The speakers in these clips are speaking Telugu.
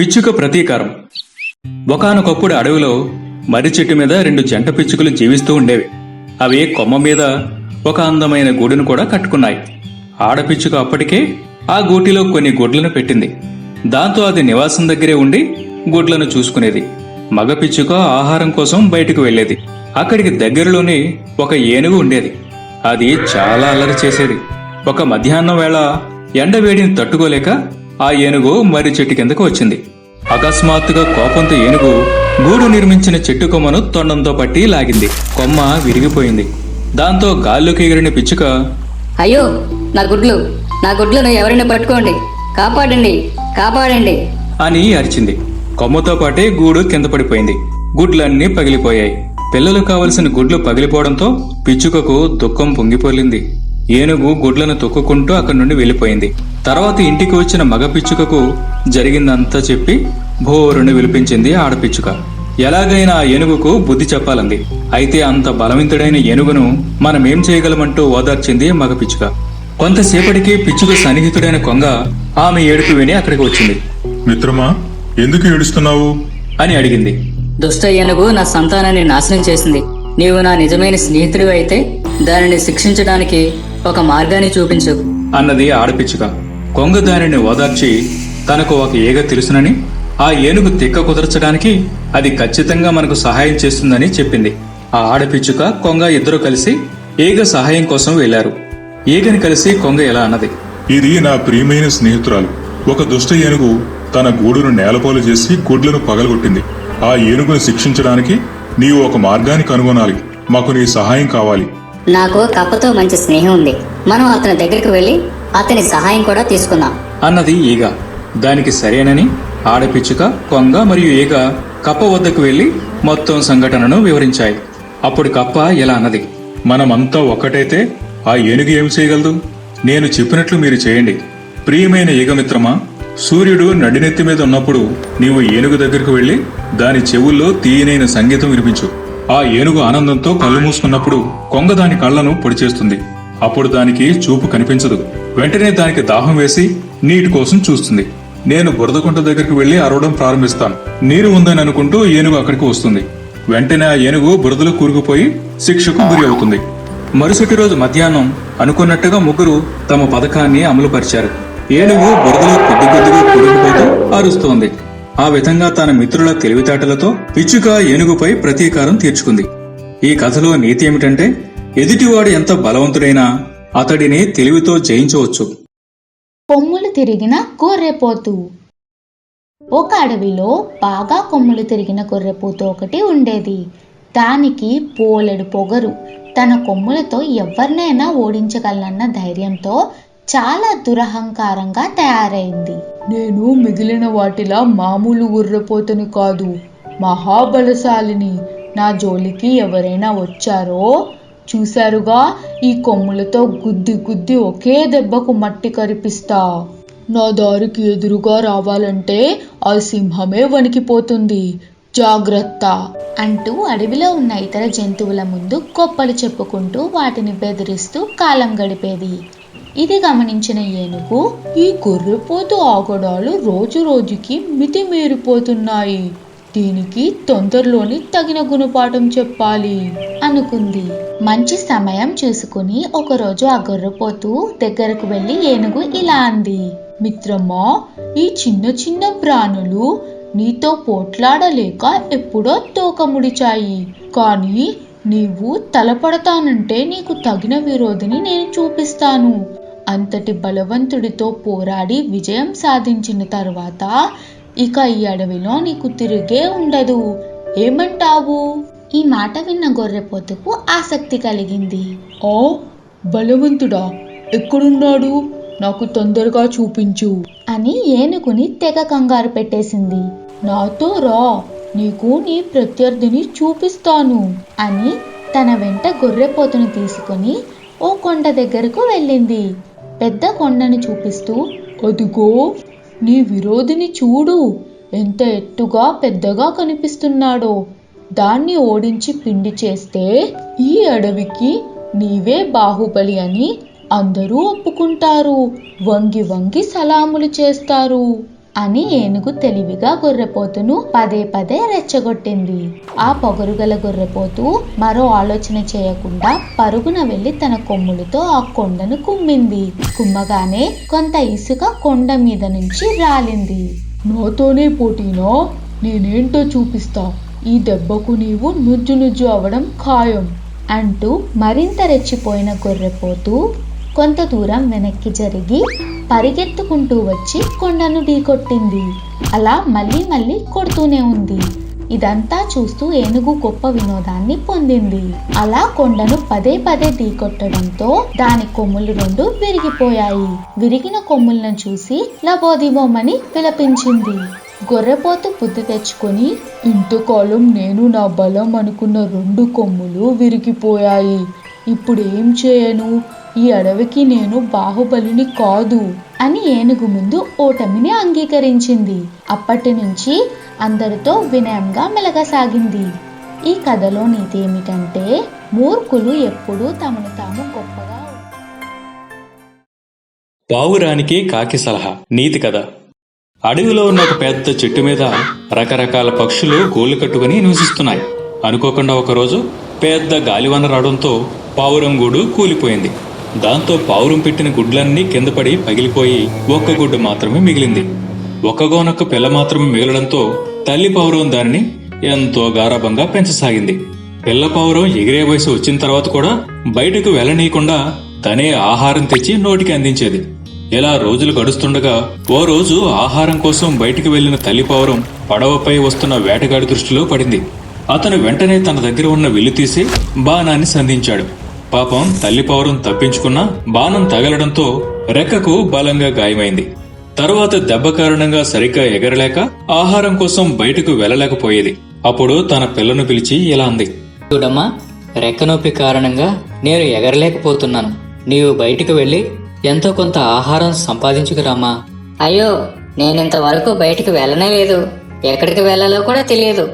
పిచ్చుక ప్రతీకారం. ఒకానొకప్పుడు అడవిలో మర్రి చెట్టు మీద రెండు జంట పిచ్చుకలు జీవిస్తూ ఉండేవి. అవి కొమ్మ మీద ఒక అందమైన గూడును కూడా కట్టుకున్నాయి. ఆడపిచ్చుక అప్పటికే ఆ గూటిలో కొన్ని గుడ్లను పెట్టింది. దాంతో అది నివాసం దగ్గరే ఉండి గుడ్లను చూసుకునేది. మగ పిచ్చుక ఆహారం కోసం బయటకు వెళ్ళేది. అక్కడికి దగ్గరలోనే ఒక ఏనుగు ఉండేది. అది చాలా అల్లరి చేసేది. ఒక మధ్యాహ్నం వేళ ఎండ వేడిని తట్టుకోలేక ఆ ఏనుగు మర్రి చెట్టు కిందకు వచ్చింది. అకస్మాత్తుగా కోపంతో ఏనుగు గూడు నిర్మించిన చెట్టు కొమ్మను తొండంతో పట్టి లాగింది. కొమ్మ విరిగిపోయింది. దాంతో గాల్లోకి ఎగిరిన పిచ్చుక అయ్యో నా గుడ్లు నా గుడ్లను ఎవరైనా పట్టుకోండి. కాపాడండి కాపాడండి. అని అరిచింది. కొమ్మతో పాటే గూడు కింద పడిపోయింది. గుడ్లన్నీ పగిలిపోయాయి. పిల్లలు కావలసిన గుడ్లు పగిలిపోవడంతో పిచ్చుకకు దుఃఖం పొంగిపోలింది. ఏనుగు గుడ్లను తొక్కుకుంటూ అక్కడి నుండి వెళ్ళిపోయింది. తర్వాత ఇంటికి వచ్చిన మగ పిచ్చుకకు జరిగిందంతా చెప్పి భోరుని విలిపించింది ఆడపిచ్చుక ఎలాగైనా ఆ ఏనుగుకు బుద్ధి చెప్పాలంది. అయితే అంత బలవంతుడైన ఏనుగును మనమేం చేయగలమంటూ ఓదార్చింది మగ పిచ్చుక. కొంతసేపటికి పిచ్చుక సన్నిహితుడైన కొంగ ఆమె ఏడుపు విని అక్కడికి వచ్చింది. మిత్రమా ఎందుకు ఏడుస్తున్నావు? అని అడిగింది. దుష్ట ఏనుగు నా సంతానాన్ని నాశనం చేసింది. నీవు నా నిజమైన స్నేహితుడివి అయితే దానిని శిక్షించడానికి ఒక మార్గాన్ని చూపించు. అన్నది ఆడపిచ్చుక. కొంగ దానిని ఓదార్చి తనకు ఒక ఈగ తెలుసునని ఆ ఏనుగు తిక్క కుదర్చడానికి అది ఖచ్చితంగా మనకు సహాయం చేస్తుందని చెప్పింది. ఆ ఆడపిచ్చుక కొంగ ఇద్దరు కలిసి ఈగ సహాయం కోసం వెళ్ళారు ఈగని కలిసి కొంగ ఎలా అన్నది? ఇది నా ప్రియమైన స్నేహితురాలు. ఒక దుష్ట ఏనుగు తన గూడును నేలపోలు చేసి గుడ్లను పగలగొట్టింది. ఆ ఏనుగును శిక్షించడానికి నీవు ఒక మార్గాన్ని కనుగొనాలి. మాకు నీ సహాయం కావాలి. నాకు కప్పతో మంచి స్నేహం ఉంది. మనం అతని దగ్గరికి వెళ్ళి అతని సహాయం కూడా తీసుకుందాం. అన్నది ఈగ. దానికి సరేనని ఆడపిచ్చుక కొంగ మరియు ఈగ కప్ప వద్దకు వెళ్ళి మొత్తం సంఘటనను వివరించాయి. అప్పుడు కప్ప ఇలా అన్నది మనమంతా ఒక్కటైతే ఆ ఏనుగు ఏమి చేయగలదు? నేను చెప్పినట్లు మీరు చేయండి. ప్రియమైన ఈగమిత్రమా సూర్యుడు నడినెత్తి మీద ఉన్నప్పుడు నీవు ఏనుగు దగ్గరకు వెళ్ళి దాని చెవుల్లో తీయనైన సంగీతం వినిపించు. ఆ ఏనుగు ఆనందంతో కళ్ళు మూసుకున్నప్పుడు కొంగ దాని కళ్ళను పొడిచేస్తుంది అప్పుడు దానికి చూపు కనిపించదు. వెంటనే దానికి దాహం వేసి నీటి కోసం చూస్తుంది. నేను బురదకుంట దగ్గరికి వెళ్ళి అరవడం ప్రారంభిస్తాను. నీరు ఉందని అనుకుంటూ ఏనుగు అక్కడికి వస్తుంది. వెంటనే ఆ ఏనుగు బురదలో కూరుకుపోయి శిక్షకు గురి అవుతుంది. మరుసటి రోజు మధ్యాహ్నం అనుకున్నట్టుగా ముగ్గురు తమ పథకాన్ని అమలుపరిచారు. ఏనుగు బురదలో కొద్ది కొద్దిగా కూరుకుపోతూ అరుస్తోంది. ఆ విధంగా తన మిత్రుల తెలివితేటలతో పిచ్చుక ఏనుగుపై ప్రతీకారం తీర్చుకుంది. ఈ కథలో నీతి ఏమిటంటే ఎదుటివాడు ఎంత బలవంతుడైనా అతడిని తెలివితో జయించవచ్చు. కొమ్ములు తిరిగిన గొర్రెపోతు. ఒక అడవిలో బాగా కొమ్ములు తిరిగిన గొర్రెపోతు ఒకటి ఉండేది. దానికి పోలెడు పొగరు. తన కొమ్ములతో ఎవరినైనా ఓడించగలనన్న ధైర్యంతో చాలా దురహంకారంగా తయారైంది. నేను మిగిలిన వాటిలా మామూలు గుర్రపోతుని కాదు. మహాబలశాలిని. నా జోలికి ఎవరైనా వచ్చారో? చూశారుగా ఈ కొమ్ములతో గుద్ది గుద్ది ఒకే దెబ్బకు మట్టి కరిపిస్తా. నా దారికి ఎదురుగా రావాలంటే ఆ సింహమే వణికిపోతుంది. జాగ్రత్త! అంటూ అడవిలో ఉన్న ఇతర జంతువుల ముందు గొప్పలు చెప్పుకుంటూ వాటిని బెదిరిస్తూ కాలం గడిపేది. ఇది గమనించిన ఏనుగు ఈ గొర్రెపోతు ఆగడాలు రోజు రోజుకి మితిమీరిపోతున్నాయి. దీనికి తొందరలోని తగిన గుణపాఠం చెప్పాలి అనుకుంది. మంచి సమయం చూసుకుని ఒకరోజు ఆ గొర్రెపోతు దగ్గరకు వెళ్ళి ఏనుగు ఇలా అంది మిత్రమా ఈ చిన్న చిన్న ప్రాణులు నీతో పోట్లాడలేక ఎప్పుడో తోకముడిచాయి కానీ నీవు తలపడతానంటే నీకు తగిన విరోధిని నేను చూపిస్తాను. అంతటి బలవంతుడితో పోరాడి విజయం సాధించిన తర్వాత ఇక ఈ అడవిలో నీకు తిరిగే ఉండదు. ఏమంటావు? ఈ మాట విన్న గొర్రెపోతుకు ఆసక్తి కలిగింది. ఓ బలవంతుడా? ఎక్కడున్నాడు? నాకు తొందరగా చూపించు. అని ఏనుగుని తెగ కంగారు పెట్టేసింది. నాతో రా నీకు నీ ప్రత్యర్థిని చూపిస్తాను. అని తన వెంట గొర్రెపోతును తీసుకొని ఓ కొండ దగ్గరకు వెళ్ళింది. పెద్ద కొండని చూపిస్తూ అదిగో నీ విరోధిని చూడు. ఎంత ఎత్తుగా పెద్దగా కనిపిస్తున్నాడో. దాన్ని ఓడించి పిండి చేస్తే ఈ అడవికి నీవే బాహుబలి అని అందరూ ఒప్పుకుంటారు. వంగి వంగి సలాములు చేస్తారు. అని ఏనుగు తెలివిగా గొర్రెపోతును పదే పదే రెచ్చగొట్టింది. ఆ పొగరుగల గొర్రెపోతు మరో ఆలోచన చేయకుండా పరుగున వెళ్ళి తన కొమ్ములతో ఆ కొండను కుమ్మింది. కుమ్మగానే కొంత ఇసుక కొండ మీద నుంచి రాలింది. నాతోనే పోటీనా? నేనేంటో చూపిస్తా. ఈ దెబ్బకు నీవు నుజ్జు నుజ్జు అవడం ఖాయం అంటూ మరింత రెచ్చిపోయిన గొర్రెపోతూ కొంత దూరం వెనక్కి జరిగి పరిగెత్తుకుంటూ వచ్చి కొండను ఢీకొట్టింది. అలా మళ్ళీ మళ్ళీ కొడుతూనే ఉంది. ఇదంతా చూస్తూ ఏనుగు గొప్ప వినోదాన్ని పొందింది. అలా కొండను పదే పదే ఢీకొట్టడంతో దాని కొమ్ములు రెండు విరిగిపోయాయి. విరిగిన కొమ్ములను చూసి లబోదిబోమని విలపించింది. గొర్రెపోతు బుద్ధి తెచ్చుకొని ఇంతకాలం నేను నా బలం అనుకున్న రెండు కొమ్ములు విరిగిపోయాయి. ఇప్పుడు ఏం చేయను? ఈ అడవికి నేను బాహుబలిని కాదు అని ఏనుగు ముందు ఓటమిని అంగీకరించింది. అప్పటి నుంచి అందరితో వినయంగా మెలగసాగింది. ఈ కథలో నీతి ఏమిటంటే మూర్ఖులు ఎప్పుడూ తమను తాము గొప్పగా పావురానికి కాకి సలహా నీతి కథ. అడవిలో ఉన్న ఒక పెద్ద చెట్టు మీద రకరకాల పక్షులు గోళ్ళు కట్టుకుని నివసిస్తున్నాయి. అనుకోకుండా ఒకరోజు పెద్ద గాలివాన రావడంతో పావురం గూడు కూలిపోయింది. దాంతో పావురం పెట్టిన గుడ్లన్నీ కింద పడి పగిలిపోయి ఒక్క గుడ్డు మాత్రమే మిగిలింది. ఒక్కగోనొక్క పిల్ల మాత్రమే మిగలడంతో తల్లి పావురం దానిని ఎంతో గారాభంగా పెంచసాగింది. పిల్ల పావురం ఎగిరే వయసు వచ్చిన తర్వాత కూడా బయటకు వెళ్ళనీయకుండా తనే ఆహారం తెచ్చి నోటికి అందించేది. ఇలా రోజులు గడుస్తుండగా ఓ రోజు ఆహారం కోసం బయటికి వెళ్ళిన తల్లి పావురం పడవపై వస్తున్న వేటగాడి దృష్టిలో పడింది. అతను వెంటనే తన దగ్గర ఉన్న విల్లు తీసి బాణాన్ని సంధించాడు. పాపం తల్లి పావురం తప్పించుకున్నా బాణం తగలడంతో రెక్కకు బలంగా గాయమైంది. తరువాత దెబ్బ కారణంగా సరిగ్గా ఎగరలేక ఆహారం కోసం బయటకు వెళ్ళలేకపోయేది. అప్పుడు తన పిల్లను పిలిచి ఇలా అంది. చూడమ్మా రెక్క నొప్పి కారణంగా నేను ఎగరలేకపోతున్నాను. నీవు బయటికి వెళ్ళి ఎంతో కొంత ఆహారం సంపాదించుకురామ్మా. అయ్యో నేనింతవరకు బయటికి వెళ్ళనే లేదు. ఎక్కడికి వెళ్ళాలో కూడా తెలియదు.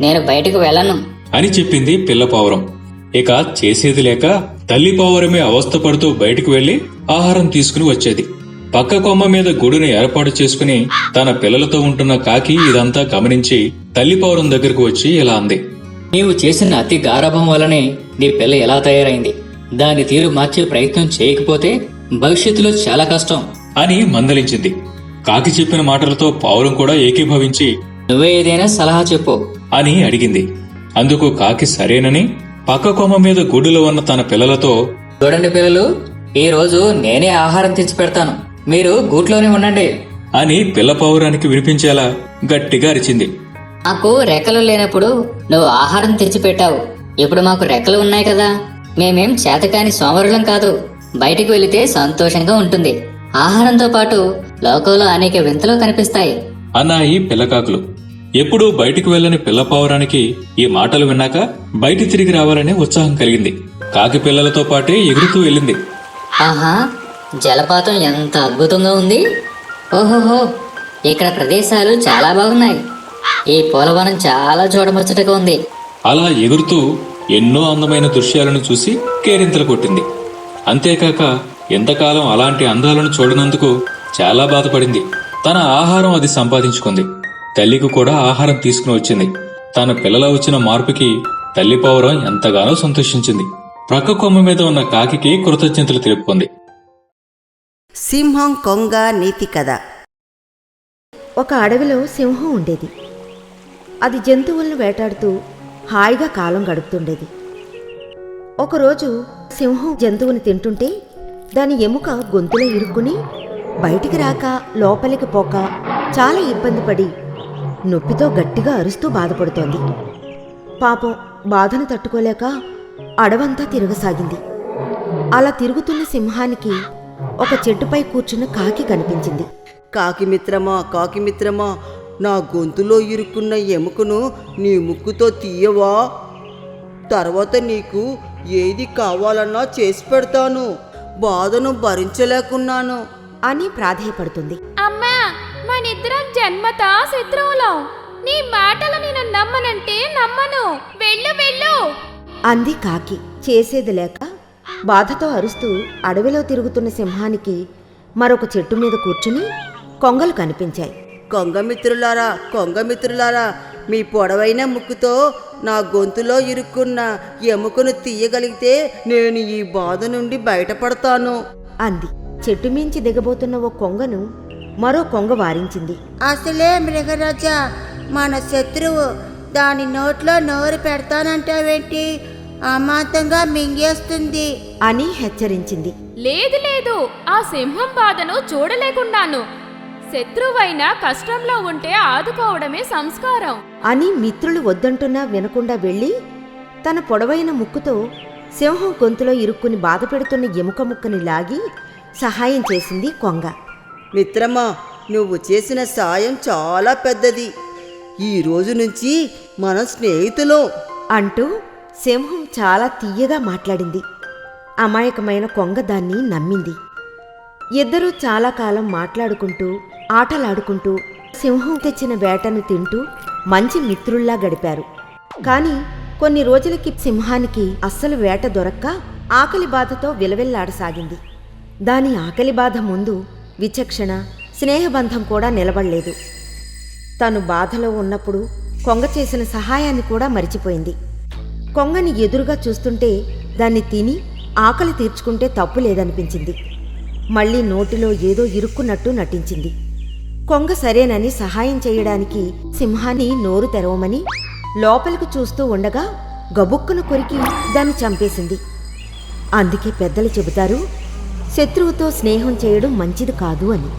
నేను బయటికి వెళ్ళను. అని చెప్పింది పిల్ల పావురం ఇక చేసేది లేక తల్లి పావురమే అవస్థపడుతూ బయటకు వెళ్ళి ఆహారం తీసుకుని వచ్చేది. పక్క కొమ్మ మీద గూడును ఏర్పాటు చేసుకుని తన పిల్లలతో ఉంటున్న కాకి ఇదంతా గమనించి తల్లి పావురం దగ్గరకు వచ్చి ఇలా అంది. నీవు చేసిన అతి గారాభం వల్లనే నీ పిల్ల ఎలా తయారైంది? దాని తీరు మార్చే ప్రయత్నం చేయకపోతే భవిష్యత్తులో చాలా కష్టం. అని మందలించింది. కాకి చెప్పిన మాటలతో పావురం కూడా ఏకీభవించి నువ్వే ఏదైనా సలహా చెప్పు. అని అడిగింది. అందుకు కాకి సరేనని పక్క కొమ్మ మీద గూడులో ఉన్న తన పిల్లలతో చూడండి పిల్లలు ఈ రోజు నేనే ఆహారం తెచ్చి పెడతాను. మీరు గూట్లోనే ఉండండి. అని పిల్ల పావురానికి వినిపించేలా గట్టిగా అరిచింది. మాకు రెక్కలు లేనప్పుడు నువ్వు ఆహారం తెచ్చిపెట్టావు ఇప్పుడు మాకు రెక్కలు ఉన్నాయి కదా. మేమేం చేతకాని సోమరులం కాదు. బయటికి వెళితే సంతోషంగా ఉంటుంది. ఆహారంతో పాటు లోకంలో అనేక వింతలు కనిపిస్తాయి. అన్నాయి పిల్లకాకులు. ఎప్పుడూ బయటికి వెళ్ళని పిల్ల పావురానికి ఈ మాటలు విన్నాక బయట తిరిగి రావాలనే ఉత్సాహం కలిగింది. కాకి పిల్లలతో పాటే ఎగురుతూ వెళ్ళింది. ఆహా జలపాతం ఎంత అద్భుతంగా ఉంది. ఓహోహో ఇక్కడ ప్రదేశాలు చాలా బాగున్నాయి. ఈ పూలవనం చాలా చూడముచ్చటగా ఉంది. అలా ఎగురుతూ ఎన్నో అందమైన దృశ్యాలను చూసి కేరింతలు కొట్టింది. అంతేకాక ఎంతకాలం అలాంటి అందాలను చూడనందుకు చాలా బాధపడింది. తన ఆహారం అది సంపాదించుకుంది. తల్లికి కూడా ఆహారం తీసుకుని వచ్చింది. తన పిల్లల వచ్చిన మార్పుకి తల్లి పౌరం ఎంతగానో సంతోషించింది. ప్రక్క కొమ్మ మీద ఉన్న కాకికి కృతజ్ఞతలు తెలుపుకుంది. సింహం కొంగ నీతి కథ. ఒక అడవిలో సింహం ఉండేది. అది జంతువులను వేటాడుతూ హాయిగా కాలం గడుపుతుండేది. ఒకరోజు సింహం జంతువుని తింటుంటే దాని ఎముక గొంతులో ఇరుక్కుని బయటికి రాక లోపలికి పోక చాలా ఇబ్బంది పడి నొప్పితో గట్టిగా అరుస్తూ బాధపడుతోంది. పాపం బాధను తట్టుకోలేక అడవంతా తిరగసాగింది. అలా తిరుగుతున్న సింహానికి ఒక చెట్టుపై కూర్చున్న కాకి కనిపించింది. కాకి మిత్రమా కాకి మిత్రమా నా గొంతులో ఇరుక్కున్న ఎముకను నీ ముక్కుతో తీయవా? తర్వాత నీకు ఏది కావాలన్నా చేసి పెడతాను. బాధను భరించలేకున్నాను. అని ప్రాధేయపడుతుంది. మనిద్దరం జన్మత శత్రువులం. నీ మాటలు నేను నమ్మనంటే నమ్మను. వెళ్ళు వెళ్ళు. అంది కాకి. చేసేది లేక బాధతో అరుస్తూ అడవిలో తిరుగుతున్న సింహానికి మరొక చెట్టు మీద కూర్చుని కొంగలు కనిపించాయి. కొంగమిత్రులారా కొంగమిత్రులారా మీ పొడవైన ముక్కుతో నా గొంతులో ఇరుక్కున్న ఎముకను తీయగలిగితే నేను ఈ బాధ నుండి బయటపడతాను. అంది. చెట్టు మించి దిగబోతున్న ఓ కొంగను మరో కొంగ వారించింది. అసలే మృగరాజా మన శత్రువు దాని నోట్లో నోరు పెడతానంటావేంటి? అమాంతంగా మింగేస్తుంది. అని హెచ్చరించింది. లేదు లేదు. ఆ సింహం బాధను చూడలేకున్నాను. శత్రువైనా కష్టంలో ఉంటే ఆదుకోవడమే సంస్కారం. అని మిత్రులు వద్దంటున్నా వినకుండా వెళ్ళి తన పొడవైన ముక్కుతో సింహం గొంతులో ఇరుక్కుని బాధపెడుతున్న ఎముక ముక్కని లాగి సహాయం చేసింది కొంగ. మిత్రమా నువ్వు చేసిన సాయం చాలా పెద్దది. ఈ రోజు నుంచి మనం స్నేహితులం. అంటూ సింహం చాలా తీయగా మాట్లాడింది. అమాయకమైన కొంగ దాన్ని నమ్మింది. ఇద్దరూ చాలా కాలం మాట్లాడుకుంటూ ఆటలాడుకుంటూ సింహం తెచ్చిన వేటను తింటూ మంచి మిత్రుల్లా గడిపారు. కాని కొన్ని రోజులకి సింహానికి అస్సలు వేట దొరక్క ఆకలి బాధతో విలవిల్లాడసాగింది. దాని ఆకలి బాధ ముందు విచక్షణ స్నేహబంధం కూడా నిలబడలేదు. తను బాధలో ఉన్నప్పుడు కొంగ చేసిన సహాయాన్ని కూడా మరిచిపోయింది. కొంగని ఎదురుగా చూస్తుంటే దాన్ని తిని ఆకలి తీర్చుకుంటే తప్పు లేదనిపించింది. మళ్ళీ నోటిలో ఏదో ఇరుక్కున్నట్టు నటించింది. కొంగ సరేనని సహాయం చేయడానికి సింహాన్ని నోరు తెరవమని లోపలికి చూస్తూ ఉండగా గబుక్కున కొరికి దాన్ని చంపేసింది. అందుకే పెద్దలు చెబుతారు శత్రువుతో స్నేహం చేయడం మంచిది కాదు అని.